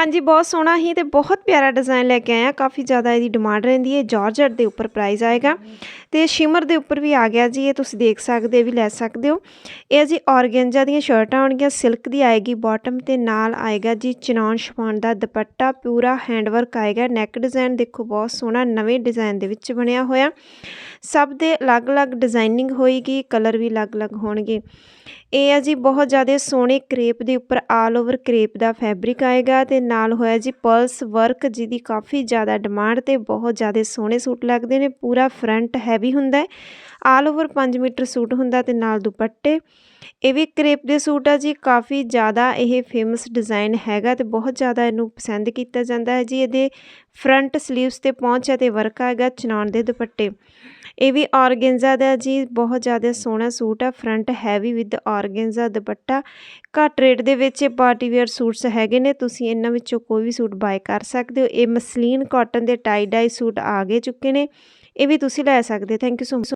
ਹਾਂਜੀ ਬਹੁਤ ਸੋਹਣਾ ਹੀ ਤੇ ਬਹੁਤ ਪਿਆਰਾ ਡਿਜ਼ਾਈਨ ਲੈ ਕੇ ਆਏ ਆ। ਕਾਫੀ ਜ਼ਿਆਦਾ ਇਹਦੀ ਡਿਮਾਂਡ ਰਹਿੰਦੀ ਹੈ। ਜਾਰਜਟ ਦੇ ਉੱਪਰ ਪ੍ਰਾਈਸ ਆਏਗਾ। ਤੇ ਸ਼ਿਮਰ ਦੇ ਉੱਪਰ ਵੀ ਆ ਗਿਆ ਜੀ ਇਹ ਤੁਸੀਂ ਦੇਖ ਸਕਦੇ ਹੋ, ਵੀ ਲੈ ਸਕਦੇ ਹੋ। ਇਹ ਜੀ ਔਰਗੈਂਜਾ ਦੀਆਂ ਸ਼ਰਟਾਂ ਆਉਣਗੀਆਂ ਸਿਲਕ ਦੀ ਆਏਗੀ ਬਾਟਮ ਤੇ ਨਾਲ ਆਏਗਾ ਜੀ ਚਨੌਨ ਸ਼ਫਾਨ ਦਾ ਦੁਪੱਟਾ ਪੂਰਾ ਹੈਂਡਵਰਕ ਆਏਗਾ। ਨੈਕ ਡਿਜ਼ਾਈਨ ਦੇਖੋ ਬਹੁਤ ਸੋਹਣਾ ਨਵੇਂ ਡਿਜ਼ਾਈਨ ਦੇ ਵਿੱਚ ਬਣਿਆ ਹੋਇਆ। ਸਭ ਦੇ ਅਲੱਗ-ਅਲੱਗ ਡਿਜ਼ਾਈਨਿੰਗ ਹੋਏਗੀ, ਕਲਰ ਵੀ ਅਲੱਗ-ਅਲੱਗ ਹੋਣਗੇ। ਇਹ ਆ ਜੀ ਬਹੁਤ ਜ਼ਿਆਦਾ ਸੋਹਣੇ ਕਰੇਪ ਦੇ ਉੱਪਰ ਆਲ ਓਵਰ ਕਰੇਪ ਦਾ ਫੈਬਰਿਕ ਆਏਗਾ ਤੇ ਨਾਲ ਹੋਇਆ ਜੀ ਪਰਲਸ ਵਰਕ ਜਿਹਦੀ ਕਾਫੀ ਜ਼ਿਆਦਾ ਡਿਮਾਂਡ ਤੇ ਬਹੁਤ ਜ਼ਿਆਦਾ ਸੋਹਣੇ ਸੂਟ ਲੱਗਦੇ ਨੇ, ਪੂਰਾ ਫਰੰਟ ਹੈਵੀ ਹੁੰਦਾ ਹੈ। ਆਲ ਓਵਰ 5 ਮੀਟਰ ਸੂਟ ਹੁੰਦਾ ਤੇ ਨਾਲ ਦੁਪੱਟੇ। ਇਹ ਵੀ ਕਰੇਪ ਦੇ ਸੂਟ ਆ ਜੀ, ਕਾਫੀ ਜ਼ਿਆਦਾ ਇਹ ਫੇਮਸ ਡਿਜ਼ਾਈਨ ਹੈਗਾ ਤੇ ਬਹੁਤ ਜ਼ਿਆਦਾ ਇਹਨੂੰ ਪਸੰਦ ਕੀਤਾ ਜਾਂਦਾ ਹੈ ਜੀ। ਇਹਦੇ ਫਰੰਟ ਸਲੀਵਸ ਤੇ ਪਹੁੰਚ ਹੈ ਤੇ ਵਰਕ ਆਏਗਾ ਚਨਾਨ ਦੇ ਦੁਪੱਟੇ। ਇਹ ਵੀ ਔਰਗੈਂਜ਼ਾ ਦਾ ਜੀ, ਬਹੁਤ ਜ਼ਿਆਦਾ ਸੋਹਣਾ ਸੂਟ ਆ ਫਰੰਟ ਹੈਵੀ ਵਿਦ ਔਰਗੈਂਜ਼ਾ ਦੁਪੱਟਾ। ਘੱਟ ਰੇਟ ਦੇ ਵਿੱਚ ਇਹ ਪਾਰਟੀ ਵੇਅਰ ਸੂਟਸ ਹੈਗੇ ਨੇ, ਤੁਸੀਂ ਇਹਨਾਂ ਵਿੱਚੋਂ ਕੋਈ ਵੀ ਸੂਟ ਬਾਏ ਕਰ ਸਕਦੇ ਹੋ। ਇਹ ਮਸਲੀਨ ਕਾਟਨ ਦੇ ਟਾਈ ਡਾਈ ਸੂਟ ਆ ਗਏ ਚੁੱਕੇ ਨੇ। ਇਹ ਵੀ ਤੁਸੀਂ ਲੈ ਸਕਦੇ ਥੈਂਕ ਯੂ ਸੋ